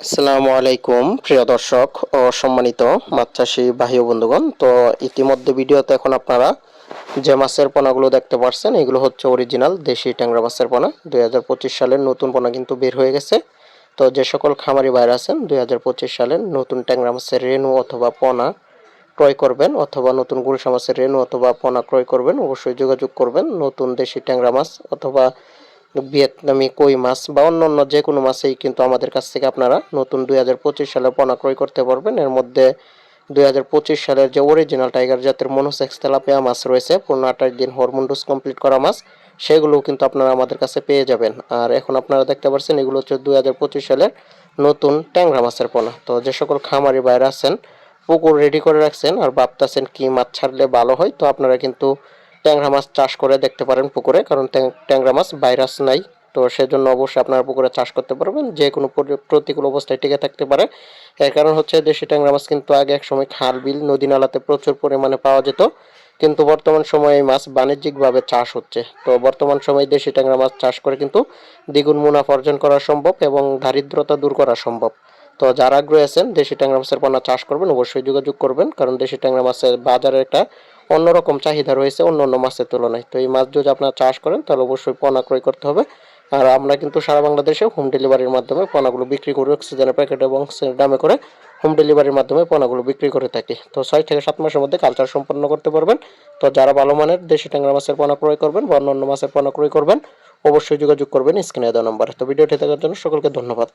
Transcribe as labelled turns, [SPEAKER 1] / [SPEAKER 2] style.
[SPEAKER 1] আসসালামু আলাইকুম, প্রিয় দর্শক ও সম্মানিত মাছ চাষি ও বন্ধুগণ। তো ইতিমধ্যে ভিডিওতে এখন আপনারা যে মাছের পোনাগুলো দেখতে পাচ্ছেন এগুলো হচ্ছে অরিজিনাল দেশি ট্যাংরা মাছের পোনা। দুই হাজার পঁচিশ সালের নতুন পোনা কিন্তু বের হয়ে গেছে। তো যে সকল খামারি বাইরে আছেন, দুই সালের নতুন ট্যাংরা মাছের রেনু অথবা পোনা ক্রয় করবেন, অথবা নতুন গুলশা মাছের রেনু অথবা পোনা ক্রয় করবেন, অবশ্যই যোগাযোগ করবেন নতুন দেশি ট্যাংরা মাছ অথবা ভিয়েতনামি, কই মাছ বা অন্য অন্য যে কোনো মাছেই কিন্তু আমাদের কাছ থেকে আপনারা নতুন দুই হাজার পঁচিশ সালের পোনা ক্রয় করতে পারবেন। এর মধ্যে দুই হাজার পঁচিশ সালের যে অরিজিনাল টাইগার জাতের মনোসেক্স তেলাপিয়া মাছ রয়েছে, পনেরো আঠাশ দিন হরমোন ডোজ কমপ্লিট করা মাছ, সেগুলোও কিন্তু আপনারা আমাদের কাছে পেয়ে যাবেন। আর এখন আপনারা দেখতে পাচ্ছেন এগুলো হচ্ছে দুই হাজার পঁচিশ সালের নতুন ট্যাংরা মাছের পোনা। তো যে সকল খামারি বাইরে আছেন, পুকুর রেডি করে রাখছেন আর ভাবতেছেন কি মাছ ছাড়লে ভালো হয়, তো আপনারা কিন্তু ট্যাংরা মাছ চাষ করে দেখতে পারেন পুকুরে, কারণ ট্যাংরা মাছ ভাইরাস নাই। তো সেজন্য অবশ্যই আপনারা পুকুরে চাষ করতে পারবেন, যে কোনো প্রতিকূল অবস্থায় টিকে থাকতে পারে। এর কারণ হচ্ছে দেশি ট্যাংরা মাছ কিন্তু আগে এক সময় খাল, বিল, নদী নালাতে প্রচুর পরিমাণে পাওয়া যেত। কিন্তু বর্তমান সময়ে এই মাছ বাণিজ্যিকভাবে চাষ হচ্ছে। তো বর্তমান সময়ে দেশি ট্যাংরা মাছ চাষ করে কিন্তু দ্বিগুণ মুনাফা অর্জন করা সম্ভব এবং দারিদ্রতা দূর করা সম্ভব। তো যারা আগ্রহী আছেন দেশি ট্যাংরা মাছের পোনা চাষ করবেন, অবশ্যই যোগাযোগ করবেন, কারণ দেশি ট্যাংরা মাছের বাজারে একটা অন্যরকম চাহিদা রয়েছে অন্য অন্য মাছের তুলনায়। তো এই মাছ যদি আপনারা চাষ করেন, তাহলে অবশ্যই পোনা ক্রয় করতে হবে। আর আমরা কিন্তু সারা বাংলাদেশে হোম ডেলিভারির মাধ্যমে পোনাগুলো বিক্রি করি অক্সিজেনের প্যাকেট এবং দামে করে হোম ডেলিভারির মাধ্যমে পোনাগুলো বিক্রি করে থাকি। তো ছয় থেকে সাত মাসের মধ্যে কালচার সম্পন্ন করতে পারবেন। তো যারা ভালো মানের দেশি ট্যাংরা মাছের পোনা ক্রয় করবেন বা অন্য অন্য মাছের পোনা ক্রয় করবেন, অবশ্যই যোগাযোগ করবেন স্ক্রিনে দেওয়া নম্বরে। তো ভিডিওটি দেখার জন্য সকলকে ধন্যবাদ।